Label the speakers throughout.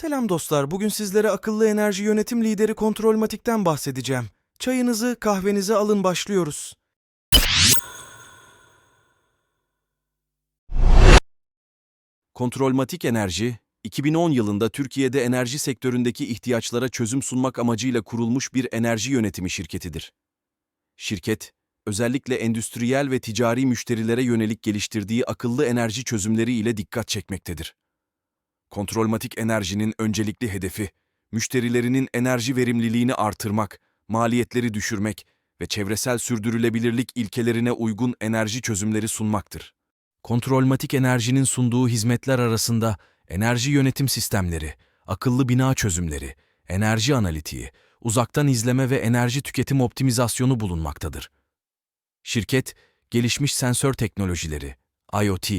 Speaker 1: Selam dostlar. Bugün sizlere akıllı enerji yönetim lideri Kontrolmatik'ten bahsedeceğim. Çayınızı, kahvenizi alın başlıyoruz. Kontrolmatik Enerji, 2010 yılında Türkiye'de enerji sektöründeki ihtiyaçlara çözüm sunmak amacıyla kurulmuş bir enerji yönetimi şirketidir. Şirket, özellikle endüstriyel ve ticari müşterilere yönelik geliştirdiği akıllı enerji çözümleri ile dikkat çekmektedir. Kontrolmatik Enerji'nin öncelikli hedefi, müşterilerinin enerji verimliliğini artırmak, maliyetleri düşürmek ve çevresel sürdürülebilirlik ilkelerine uygun enerji çözümleri sunmaktır. Kontrolmatik Enerji'nin sunduğu hizmetler arasında enerji yönetim sistemleri, akıllı bina çözümleri, enerji analitiği, uzaktan izleme ve enerji tüketim optimizasyonu bulunmaktadır. Şirket, gelişmiş sensör teknolojileri, IoT,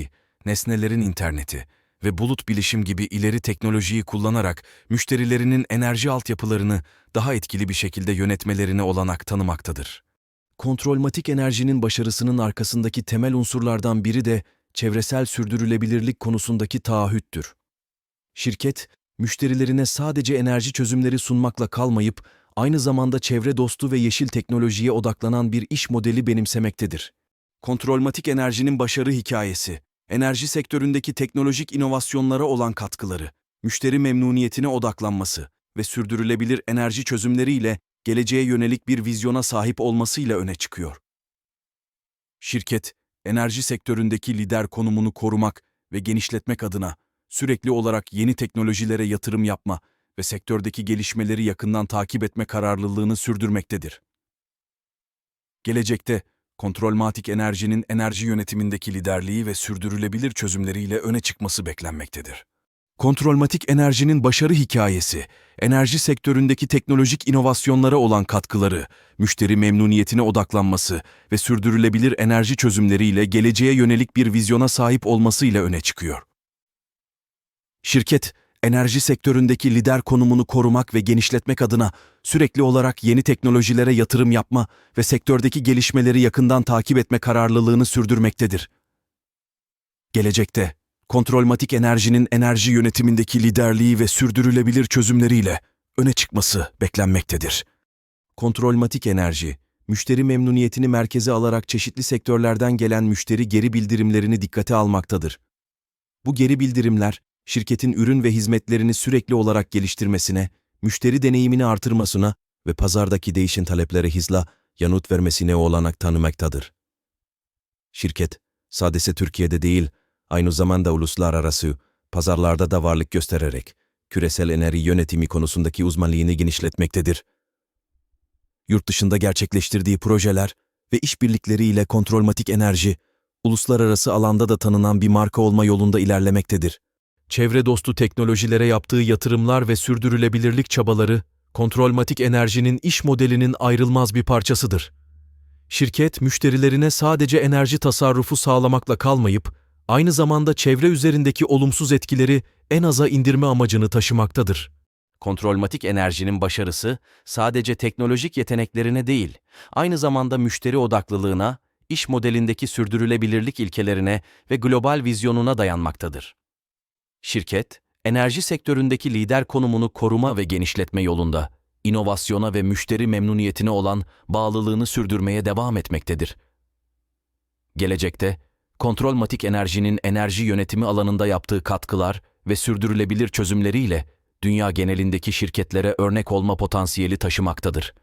Speaker 1: nesnelerin interneti ve bulut bilişim gibi ileri teknolojiyi kullanarak müşterilerinin enerji altyapılarını daha etkili bir şekilde yönetmelerine olanak tanımaktadır. Kontrolmatik enerjinin başarısının arkasındaki temel unsurlardan biri de çevresel sürdürülebilirlik konusundaki taahhüttür. Şirket, müşterilerine sadece enerji çözümleri sunmakla kalmayıp, aynı zamanda çevre dostu ve yeşil teknolojiye odaklanan bir iş modeli benimsemektedir. Kontrolmatik enerjinin başarı hikayesi, enerji sektöründeki teknolojik inovasyonlara olan katkıları, müşteri memnuniyetine odaklanması ve sürdürülebilir enerji çözümleriyle geleceğe yönelik bir vizyona sahip olmasıyla öne çıkıyor. Şirket, enerji sektöründeki lider konumunu korumak ve genişletmek adına sürekli olarak yeni teknolojilere yatırım yapma ve sektördeki gelişmeleri yakından takip etme kararlılığını sürdürmektedir. Gelecekte, Kontrolmatik Enerji'nin enerji yönetimindeki liderliği ve sürdürülebilir çözümleriyle öne çıkması beklenmektedir. Kontrolmatik Enerji'nin başarı hikayesi, enerji sektöründeki teknolojik inovasyonlara olan katkıları, müşteri memnuniyetine odaklanması ve sürdürülebilir enerji çözümleriyle geleceğe yönelik bir vizyona sahip olmasıyla öne çıkıyor. Şirket, enerji sektöründeki lider konumunu korumak ve genişletmek adına sürekli olarak yeni teknolojilere yatırım yapma ve sektördeki gelişmeleri yakından takip etme kararlılığını sürdürmektedir. Gelecekte, Kontrolmatik Enerji'nin enerji yönetimindeki liderliği ve sürdürülebilir çözümleriyle öne çıkması beklenmektedir. Kontrolmatik Enerji, müşteri memnuniyetini merkeze alarak çeşitli sektörlerden gelen müşteri geri bildirimlerini dikkate almaktadır. Bu geri bildirimler, şirketin ürün ve hizmetlerini sürekli olarak geliştirmesine, müşteri deneyimini artırmasına ve pazardaki değişen taleplere hızla yanıt vermesine olanak tanımaktadır. Şirket, sadece Türkiye'de değil, aynı zamanda uluslararası pazarlarda da varlık göstererek küresel enerji yönetimi konusundaki uzmanlığını genişletmektedir. Yurt dışında gerçekleştirdiği projeler ve işbirlikleriyle Kontrolmatik Enerji, uluslararası alanda da tanınan bir marka olma yolunda ilerlemektedir. Çevre dostu teknolojilere yaptığı yatırımlar ve sürdürülebilirlik çabaları, Kontrolmatik Enerji'nin iş modelinin ayrılmaz bir parçasıdır. Şirket, müşterilerine sadece enerji tasarrufu sağlamakla kalmayıp, aynı zamanda çevre üzerindeki olumsuz etkileri en aza indirme amacını taşımaktadır. Kontrolmatik enerjinin başarısı sadece teknolojik yeteneklerine değil, aynı zamanda müşteri odaklılığına, iş modelindeki sürdürülebilirlik ilkelerine ve global vizyonuna dayanmaktadır. Şirket, enerji sektöründeki lider konumunu koruma ve genişletme yolunda, inovasyona ve müşteri memnuniyetine olan bağlılığını sürdürmeye devam etmektedir. Gelecekte, Kontrolmatik Enerji'nin enerji yönetimi alanında yaptığı katkılar ve sürdürülebilir çözümleriyle dünya genelindeki şirketlere örnek olma potansiyeli taşımaktadır.